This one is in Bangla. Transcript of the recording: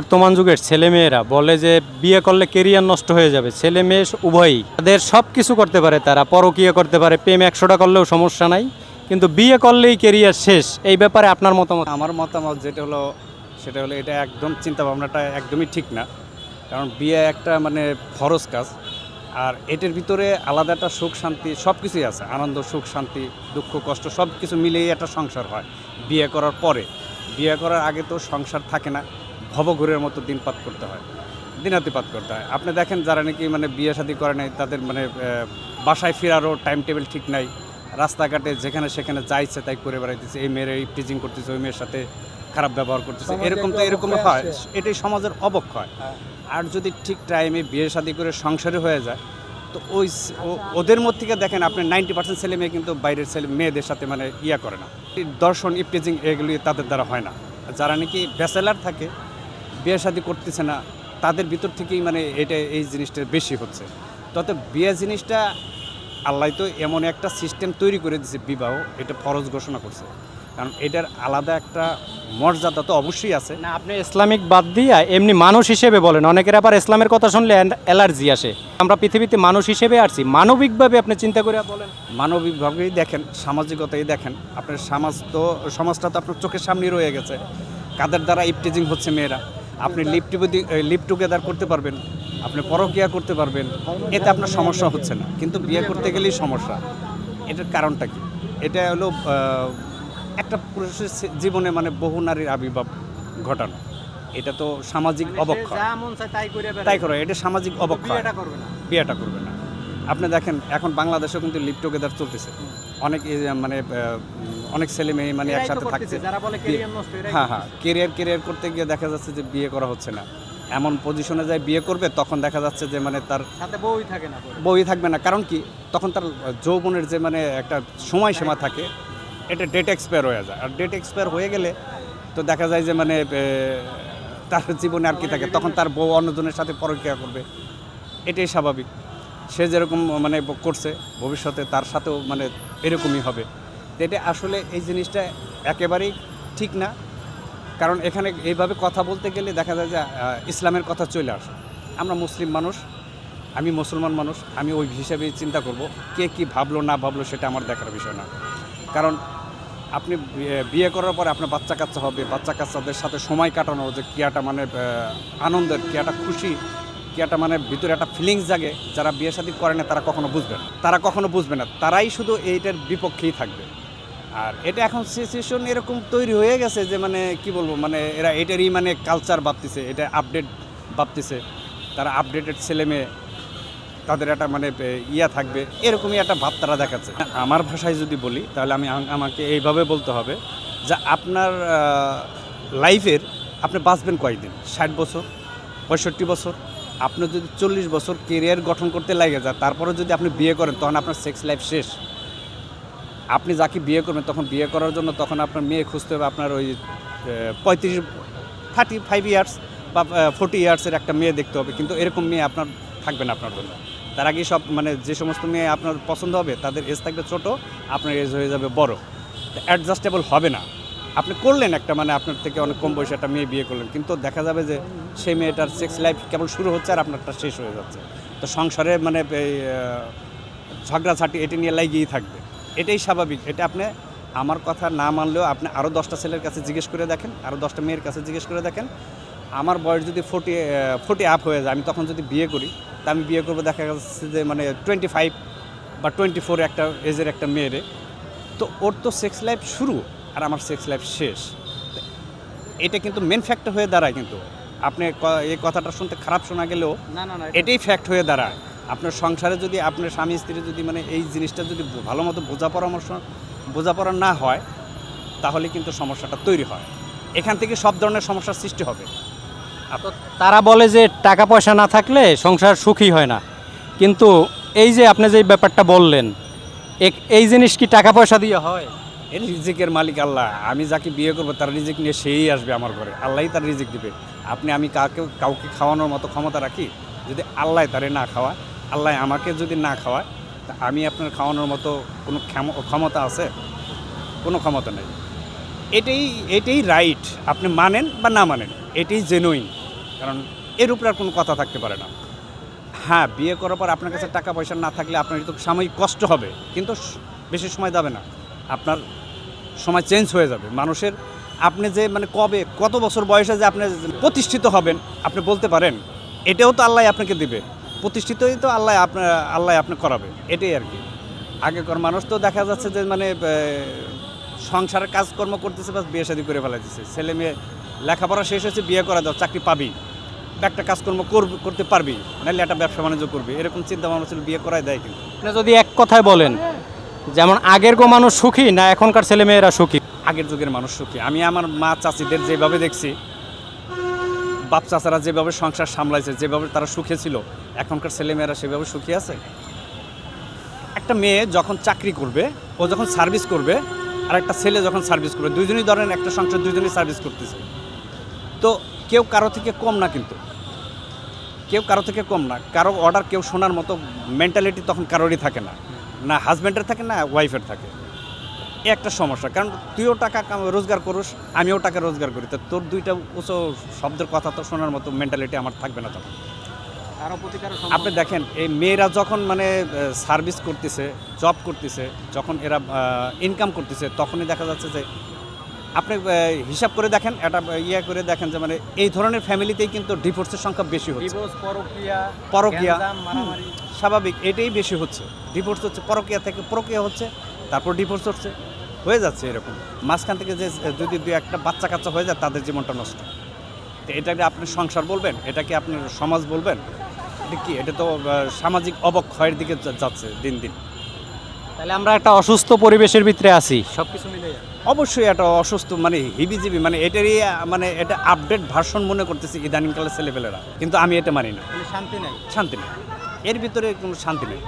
বর্তমান যুগের ছেলে মেয়েরা বলে যে বিয়ে করলে কেরিয়ার নষ্ট হয়ে যাবে, ছেলে মেয়ে উভয়ই। তাদের সব কিছু করতে পারে তারা, পরকীয়া করতে পারে, প্রেম একশোটা করলেও সমস্যা নাই। কিন্তু বিয়ে করলেই কেরিয়ার শেষ, এই ব্যাপারে আপনার মতামত? আমার মতামত যেটা হলো, সেটা হলো এটা একদম চিন্তা ভাবনাটা একদমই ঠিক না। কারণ বিয়ে একটা মানে ফরজ কাজ। আর এটার ভিতরে আলাদা একটা সুখ শান্তি সব কিছুই আছে। আনন্দ, সুখ, শান্তি, দুঃখ, কষ্ট সব কিছু মিলিয়েই একটা সংসার হয়, বিয়ে করার পরে। বিয়ে করার আগে তো সংসার থাকে না। ভবঘুরের মতো দিনপাত করতে হয় দিনাতিপাত করতে হয়। আপনি দেখেন যারা নাকি মানে বিয়ে শাদী করে নাই তাদের মানে বাসায় ফেরারও টাইম টেবিল ঠিক নাই রাস্তাঘাটে যেখানে সেখানে যা ইচ্ছে তাই করে বেড়াইতেছে এই মেয়ের এই টিচিং করতেছে ওই মেয়ের সাথে খারাপ ব্যবহার করতেছে এরকম তো এরকম হয় এটাই সমাজের অবক্ষয়। আর যদি ঠিক টাইমে বিয়ে শাদী করে সংসারে হয়ে যায় তো ওই ও- ওদের মধ্যে থেকে দেখেন আপনি নাইনটি পার্সেন্ট ছেলে মেয়ে কিন্তু বাইরের ছেলে মেয়েদের সাথে মানে ইয়া করে না। দর্শন ইপটিজিং এগুলি তাদের দ্বারা হয় না। যারা নাকি ব্যাচেলার থাকে বিয়ে শাদী করতেছে না তাদের ভিতর থেকেই মানে এটা এই জিনিসটা বেশি হচ্ছে। তত বিয়ে জিনিসটা আল্লাহ তো এমন একটা সিস্টেম তৈরি করে দিয়েছে বিবাহ এটা ফরজ ঘোষণা করছে। কারণ এটার আলাদা একটা মর্যাদা তো অবশ্যই আছে। না আপনি ইসলামিক বাদ দিয়া এমনি মানুষ হিসেবে বলেন অনেকের আবার ইসলামের কথা শুনলে অ্যালার্জি আসে। আমরা পৃথিবীতে মানুষ হিসেবে আসছি মানবিকভাবে আপনি চিন্তা করে বলেন। মানবিকভাবেই দেখেন সামাজিকতাই দেখেন। আপনার সমাজ তো সমাজটা তো আপনার চোখের সামনে রয়ে গেছে। কাদের দ্বারা ইপটিজিং হচ্ছে মেয়েরা? আপনি লিপ লিপ টুগেদার করতে পারবেন আপনি পরকিয়া করতে পারবেন এতে আপনার সমস্যা হচ্ছে না। কিন্তু বিয়ে করতে গেলেই সমস্যা। এটার কারণটা কি? এটা হলো একটা পুরুষের জীবনে মানে বহু নারীর আবির্ভাব ঘটানো। এটা তো সামাজিক অবক্ষয়। তাই করো এটা সামাজিক অবক্ষয়। বিয়েটা করবে না। আপনি দেখেন এখন বাংলাদেশেও কিন্তু লিপ টুগেদার চলতেছে। অনেক মানে অনেক ছেলে মেয়ে মানে একসাথে থাকছে হ্যাঁ হ্যাঁ কেরিয়ার কেরিয়ার করতে গিয়ে দেখা যাচ্ছে যে বিয়ে করা হচ্ছে না। এমন পজিশনে যায় বিয়ে করবে তখন দেখা যাচ্ছে যে মানে তার সাথে বউই থাকে না বই থাকবে না। কারণ কি? তখন তার যৌবনের যে মানে একটা সময়সীমা থাকে এটা ডেট এক্সপায়ার হয়ে যায়। আর ডেট এক্সপায়ার হয়ে গেলে তো দেখা যায় যে মানে তার জীবনে আর কি থাকে। তখন তার বউ অন্যজনের সাথে পরকিয়া করবে। এটাই স্বাভাবিক। সে যেরকম মানে করছে ভবিষ্যতে তার সাথেও মানে এরকমই হবে। এটা আসলে এই জিনিসটা একেবারেই ঠিক না। কারণ এখানে এইভাবে কথা বলতে গেলে দেখা যায় যে ইসলামের কথা চলে আসে। আমরা মুসলিম মানুষ, আমি মুসলমান মানুষ, আমি ওই হিসাবেই চিন্তা করব, কে কি ভাবলো, না ভাবলো সেটা আমার দেখার বিষয় না। কারণ আপনি বিয়ে- করার পরে আপনার বাচ্চা কাচ্চা হবে, বাচ্চা কাচ্চাদের সাথে সময় কাটানো যে কি একটা মানে আনন্দের কি একটা খুশি কি একটা মানে ভিতরে একটা ফিলিংস জাগে, যারা বিয়ে শাদী করে না, তারা কখনো বুঝবে না। তারা কখনো বুঝবে না। তারাই শুধু এইটার বিপক্ষেই থাকবে। আর এটা এখন সিচুয়েশন এরকম তৈরি হয়ে গেছে যে মানে কি বলব মানে এরা এটারই মানে কালচার ভাবতেছে, এটা আপডেট ভাবতেছে। তারা আপডেটেড ছেলে মেয়ে, তাদের একটা মানে ইয়া থাকবে, এরকমই একটা ভাব তারা দেখাচ্ছে। আমার ভাষায় যদি বলি, তাহলে আমি আমাকে এইভাবে বলতে হবে যে আপনার লাইফের আপনি বাঁচবেন কয়েকদিন ষাট বছর? পঁয়ষট্টি বছর? আপনি যদি চল্লিশ বছর কেরিয়ার গঠন করতে লাগে যায় তারপরে যদি আপনি বিয়ে করেন, তখন আপনার সেক্স লাইফ শেষ। আপনি যাকে বিয়ে করবেন, তখন বিয়ে করার জন্য তখন আপনার মেয়ে খুঁজতে হবে আপনার ওই পঁয়ত্রিশ থার্টি ফাইভ ইয়ার্স বা ফোর্টি ইয়ার্সের একটা মেয়ে দেখতে হবে। কিন্তু এরকম মেয়ে আপনার থাকবে না আপনার জন্য। তার আগে সব মানে যে সমস্ত মেয়ে আপনার পছন্দ হবে, তাদের এজ থাকবে ছোট, আপনার এজ হয়ে যাবে বড়। অ্যাডজাস্টেবল হবে না। আপনি করলেন একটা মানে আপনার থেকে অনেক কম বয়সে একটা মেয়ে বিয়ে করলেন। কিন্তু দেখা যাবে যে সেই মেয়েটার সেক্স লাইফ কেবল শুরু হচ্ছে আর আপনারটা শেষ হয়ে যাচ্ছে। তো সংসারে মানে ঝগড়াঝাটি এটি নিয়ে লাগিয়েই থাকবে। এটাই স্বাভাবিক। এটা আপনি আমার কথা না মানলেও আপনি আরও দশটা ছেলের কাছে জিজ্ঞেস করে দেখেন আরও দশটা মেয়ের কাছে জিজ্ঞেস করে দেখেন। আমার বয়স যদি ফোর্টি ফোর্টি আপ হয়ে যায় আমি তখন যদি বিয়ে করি তা আমি বিয়ে করব দেখা যাচ্ছে যে মানে টোয়েন্টি ফাইভ বা টোয়েন্টি ফোর একটা এজের একটা মেয়েরে। তো ওর তো সেক্স লাইফ শুরু আর আমার সেক্স লাইফ শেষ। এটা কিন্তু মেন ফ্যাক্টর হয়ে দাঁড়ায় কিন্তু। আপনি এই কথাটা শুনতে খারাপ শোনা গেলেও না না না এটাই ফ্যাক্ট হয়ে দাঁড়ায়। আপনার সংসারে যদি আপনার স্বামী স্ত্রী যদি মানে এই জিনিসটা যদি ভালো মতো বোঝা পরামর্শ বোঝাপড়া না হয় তাহলে কিন্তু সমস্যাটা তৈরি হয়। এখান থেকে সব ধরনের সমস্যার সৃষ্টি হবে। তারা বলে যে টাকা পয়সা না থাকলে সংসার সুখী হয় না। কিন্তু এই যে আপনি যে ব্যাপারটা বললেন এই জিনিস কি টাকা পয়সা দিয়ে হয়? এর রিজিকের মালিক আল্লাহ। আমি যাকে বিয়ে করব তার রিজিক নিয়ে সেই আসবে আমার ঘরে। আল্লাহই তার রিজিক দিবে। আপনি আমি কাউকে কাউকে খাওয়ানোর মতো ক্ষমতা রাখি? যদি আল্লাহ তারে না খাওয়ায় আল্লাহ আমাকে যদি না খাওয়ায়, তা আমি আপনার খাওয়ানোর মতো কোনো ক্ষম- ক্ষমতা আছে? কোনো ক্ষমতা নেই। এটাই এটাই রাইট আপনি মানেন বা না মানেন, এটাই জেনুইন কারণ এর উপরে আর কোনো কথা থাকতে পারে না। হ্যাঁ বিয়ে করার পর আপনার কাছে টাকা পয়সা না থাকলে আপনার তো সাময়িক কষ্ট হবে, কিন্তু বেশি সময় যাবে না। আপনার সময় চেঞ্জ হয়ে যাবে। মানুষের, আপনি যে মানে কবে, কত বছর বয়সে যে আপনি প্রতিষ্ঠিত হবেন, আপনি বলতে পারেন, এটাও তো আল্লাহ আপনাকে দিবে। প্রতিষ্ঠিতই তো আল্লাহ আপনার আল্লাহ আপনি করাবে এটাই আর কি। আগেকার মানুষ তো দেখা যাচ্ছে যে মানে সংসারের কাজকর্ম করতেছে বা বিয়ে শাদী করে ফেলাইতেছে। ছেলে মেয়ে লেখাপড়া শেষ হয়েছে বিয়ে করা দাও চাকরি পাবি। একটা কাজকর্ম করবি করতে পারবি নাহলে একটা ব্যবসা বাণিজ্য করবি। এরকম চিন্তা ভাবনা ছিল বিয়ে করাই দেয় কিন্তু। আপনি যদি এক কথায় বলেন যেমন আগের গো মানুষ সুখী না এখনকার ছেলে মেয়েরা সুখী? আগের যুগের মানুষ সুখী। আমি আমার মা চাচিদের যেভাবে দেখছি বাপ চাচারা যেভাবে সংসার সামলাইছে, যেভাবে তারা সুখে ছিল, এখনকার ছেলেমেয়েরা সেভাবে সুখী আছে? একটা মেয়ে যখন চাকরি করবে, ও যখন সার্ভিস করবে, আর একটা ছেলে যখন সার্ভিস করবে, দুইজনই ধরেন একটা সংসার দুইজনই সার্ভিস করতেছে। তো কেউ কারও থেকে কম না কিন্তু। কেউ কারও থেকে কম না। কারও অর্ডার কেউ শোনার মতো মেন্টালিটি তখন কারোরই থাকে না। না হাজব্যান্ডের থাকে, না ওয়াইফের থাকে। একটা সমস্যা। কারণ তুইও টাকা রোজগার করিস আমিও টাকা রোজগার করি। তো তোর দুইটা উঁচু শব্দের কথা তো শোনার মতো মেন্টালিটি আমার থাকবে না তখন। আপনি দেখেন এই মেয়েরা যখন মানে সার্ভিস করতেছে জব করতেছে যখন এরা ইনকাম করতেছে তখনই দেখা যাচ্ছে যে আপনি হিসাব করে দেখেন একটা ইয়ে করে দেখেন যে মানে এই ধরনের ফ্যামিলিতেই কিন্তু ডিভোর্সের সংখ্যা বেশি হচ্ছে। পরকীয়া স্বাভাবিক এটাই বেশি হচ্ছে। ডিভোর্স হচ্ছে পরকিয়া থেকে প্রক্রিয়া হচ্ছে তারপর ডিভোর্স হচ্ছে। হয়ে যাচ্ছে এরকম। মাঝখান থেকে যে যদি দু একটা বাচ্চা কাচ্চা হয়ে যায় তাদের জীবনটা নষ্ট। তো এটাকে আপনি সংসার বলবেন? এটাকে আপনি সমাজ বলবেন? এটা কি? এটা তো সামাজিক অবক্ষয়ের দিকে যাচ্ছে দিন দিন। তাহলে আমরা একটা অসুস্থ পরিবেশের ভিতরে আছি সব কিছু মিলে অবশ্যই এটা অসুস্থ মানে হিবিজিবি মানে এটারই মানে এটা আপডেট ভার্সন মনে করতেছে ইদানিংকালের ছেলেপেলেরা। কিন্তু আমি এটা মানি না। শান্তি নাই। শান্তি নেই। এর ভিতরে কোনো শান্তি নেই।